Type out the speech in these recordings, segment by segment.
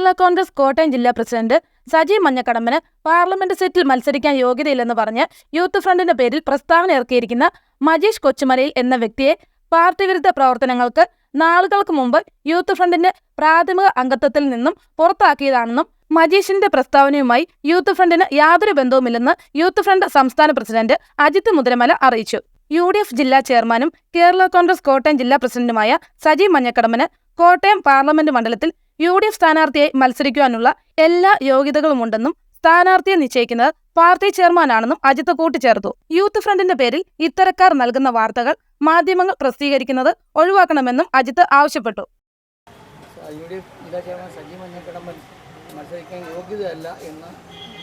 കേരള കോൺഗ്രസ് കോട്ടയം ജില്ലാ president Saji മഞ്ഞക്കടമ്പന് parliament സീറ്റിൽ മത്സരിക്കാൻ യോഗ്യതയില്ലെന്ന് പറഞ്ഞ് യൂത്ത് ഫ്രണ്ടിന്റെ പേരിൽ പ്രസ്താവന ഇറക്കിയിരിക്കുന്ന മജീഷ് കൊച്ചുമലയിൽ എന്ന വ്യക്തിയെ പാർട്ടി വിരുദ്ധ പ്രവർത്തനങ്ങൾക്ക് നാളുകൾക്ക് മുമ്പ് യൂത്ത് ഫ്രണ്ടിന്റെ പ്രാഥമിക അംഗത്വത്തിൽ നിന്നും പുറത്താക്കിയതാണെന്നും മജീഷിന്റെ പ്രസ്താവനയുമായി യൂത്ത് ഫ്രണ്ടിന് യാതൊരു ബന്ധവുമില്ലെന്ന് യൂത്ത് ഫ്രണ്ട് സംസ്ഥാന പ്രസിഡന്റ് അജിത് മുദ്രമല അറിയിച്ചു. യു ഡി എഫ് ജില്ലാ ചെയർമാനും കേരള കോൺഗ്രസ് കോട്ടയം ജില്ലാ പ്രസിഡന്റുമായ സജി മഞ്ഞക്കടമന് കോട്ടയം പാർലമെന്റ് മണ്ഡലത്തിൽ യു ഡി എഫ് സ്ഥാനാർത്ഥിയായി മത്സരിക്കുവാനുള്ള എല്ലാ യോഗ്യതകളുമുണ്ടെന്നും സ്ഥാനാർത്ഥിയെ നിശ്ചയിക്കുന്നത് പാർട്ടി ചെയർമാനാണെന്നും അജിത് കൂട്ടിച്ചേർത്തു. യൂത്ത് ഫ്രണ്ടിന്റെ പേരിൽ ഇത്തരക്കാർ നൽകുന്ന വാർത്തകൾ മാധ്യമങ്ങൾ പ്രസിദ്ധീകരിക്കുന്നത് ഒഴിവാക്കണമെന്നും അജിത് ആവശ്യപ്പെട്ടു. യു ഡി എഫ് ജില്ലാ ചെയർമാൻ സജി മഞ്ഞക്കടമ്പൻ മത്സരിക്കാൻ യോഗ്യതയല്ല എന്ന്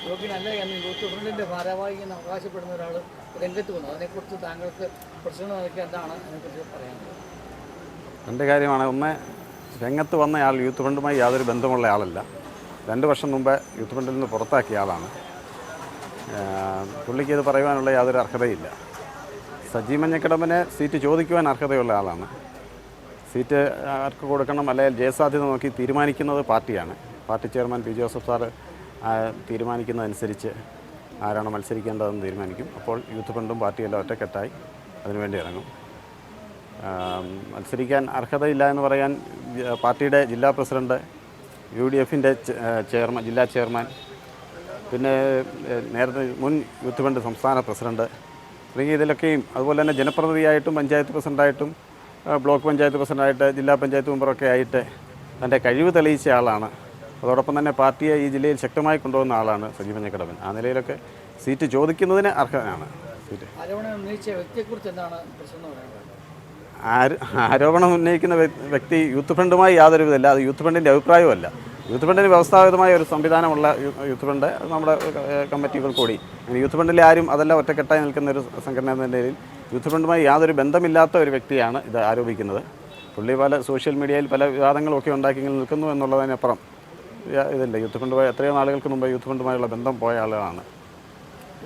യോഗ്യനല്ല എന്ന് യൂത്ത് ഫ്രണ്ടിന്റെ ഭാരവാഹി എന്ന് അവകാശപ്പെടുന്ന ഒരാൾ രംഗത്ത് വന്നു. അതിനെക്കുറിച്ച് താങ്കൾക്ക് പ്രശ്നം നോക്കി എന്താണ് അതിനെക്കുറിച്ച് പറയാനുള്ളത് രണ്ട് കാര്യമാണ് ഒന്ന് രംഗത്ത് വന്നയാൾ യൂത്ത് ഫ്രണ്ടുമായി യാതൊരു ബന്ധമുള്ള ആളല്ല. രണ്ട് വർഷം മുമ്പ് യൂത്ത് ഫ്രണ്ടിൽ നിന്ന് പുറത്താക്കിയ ആളാണ്. പുള്ളിക്ക് ഇത് പറയുവാനുള്ള യാതൊരു അർഹതയില്ല. സജി മഞ്ഞക്കടമ്പനെ സീറ്റ് ചോദിക്കുവാൻ അർഹതയുള്ള ആളാണ്. സീറ്റ് ആർക്ക് കൊടുക്കണം അല്ലെങ്കിൽ ജയസാധ്യത നോക്കി തീരുമാനിക്കുന്നത് പാർട്ടിയാണ്. Party chairman P Joseph sir തീരുമാനിക്കുന്നതനുസരിച്ച് ആരാണ് മത്സരിക്കേണ്ടതെന്ന് തീരുമാനിക്കും. അപ്പോൾ യൂത്ത് ഫണ്ടും പാർട്ടിയെല്ലാം ഒറ്റക്കെട്ടായി അതിനുവേണ്ടി ഇറങ്ങും. മത്സരിക്കാൻ അർഹതയില്ല എന്ന് പറയാൻ പാർട്ടിയുടെ ജില്ലാ പ്രസിഡന്റ് യു ഡി എഫിന്റെ ചെയർമാൻ ജില്ലാ ചെയർമാൻ പിന്നെ നേരത്തെ മുൻ യൂത്ത് ഫണ്ട് സംസ്ഥാന പ്രസിഡന്റ് തുടങ്ങിയ ഇതിലൊക്കെയും അതുപോലെ തന്നെ ജനപ്രതിനിധിയായിട്ടും പഞ്ചായത്ത് പ്രസിഡന്റായിട്ടും ബ്ലോക്ക് പഞ്ചായത്ത് പ്രസിഡന്റായിട്ട് ജില്ലാ പഞ്ചായത്ത് മെമ്പറൊക്കെ ആയിട്ട് തന്റെ കഴിവ് തെളിയിച്ച ആളാണ്. അതോടൊപ്പം തന്നെ പാർട്ടിയെ ഈ ജില്ലയിൽ ശക്തമായി കൊണ്ടുപോകുന്ന ആളാണ് സജീവൻ മഞ്ഞക്കടവൻ. ആ നിലയിലൊക്കെ സീറ്റ് ചോദിക്കുന്നതിന് അർഹനാണ്. സീറ്റ്. ആരോപണം ഉന്നയിക്കുന്ന വ്യക്തി യൂത്ത് ഫ്രണ്ടുമായി യാതൊരു വിധമല്ല അത് യൂത്ത് ഫ്രണ്ടിന്റെ അഭിപ്രായമല്ല യൂത്ത് ഫണ്ടിന് വ്യവസ്ഥാപിതമായ ഒരു സംവിധാനമുള്ള യൂത്ത് ഫണ്ട് നമ്മുടെ കമ്മിറ്റികൾ കൂടി. യൂത്ത് ഫണ്ടിലെ ആരും അതല്ല ഒറ്റക്കെട്ടായി നിൽക്കുന്ന ഒരു സംഘടന എന്ന നിലയിൽ യൂത്ത് ഫണ്ടുമായി യാതൊരു ബന്ധമില്ലാത്ത ഒരു വ്യക്തിയാണ് ഇത് ആരോപിക്കുന്നത്. പുള്ളി പല സോഷ്യൽ മീഡിയയിൽ പല വിവാദങ്ങളൊക്കെ ഉണ്ടാക്കി നിൽക്കുന്നു എന്നുള്ളതിനപ്പുറം ഇതല്ല. യൂത്ത് ഫണ്ടുമായി എത്രയോ നാളുകൾക്ക് മുമ്പ് യൂത്ത് ഫണ്ടുമായുള്ള ബന്ധം പോയ ആളുകളാണ്.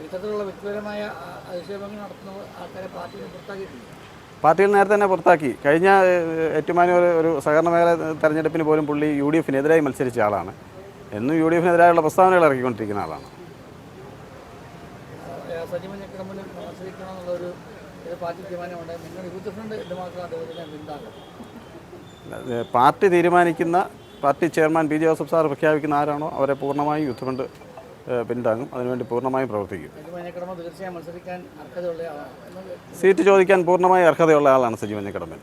ഇത്തരത്തിലുള്ള വ്യക്തിപരമായ ആ, അധിക്ഷേപങ്ങൾ നടത്തുന്ന ആൾക്കാരെ പാർട്ടി പുറത്താക്കിയിട്ടുണ്ട് പാർട്ടിയിൽ നേരത്തെ തന്നെ പുറത്താക്കി. കഴിഞ്ഞ ഏറ്റുമാനൂർ ഒരു സഹകരണ മേഖല തെരഞ്ഞെടുപ്പിന് പോലും പുള്ളി യു ഡി എഫിനെതിരായി മത്സരിച്ച ആളാണ്. എന്നും യു ഡി എഫിനെതിരായുള്ള പ്രസ്താവനകൾ ഇറക്കിക്കൊണ്ടിരിക്കുന്ന ആളാണ്. പാർട്ടി തീരുമാനിക്കുന്ന party chairman P Joseph sir പ്രഖ്യാപിക്കുന്ന ആരാണോ അവരെ പൂർണമായും യൂത്ത് ഫണ്ട് പിന്താങ്ങും. അതിനുവേണ്ടി പൂർണമായും പ്രവർത്തിക്കും. സീറ്റ് ചോദിക്കാൻ പൂർണമായി അർഹതയുള്ള ആളാണ് സജീവൻ കടമ്പൻ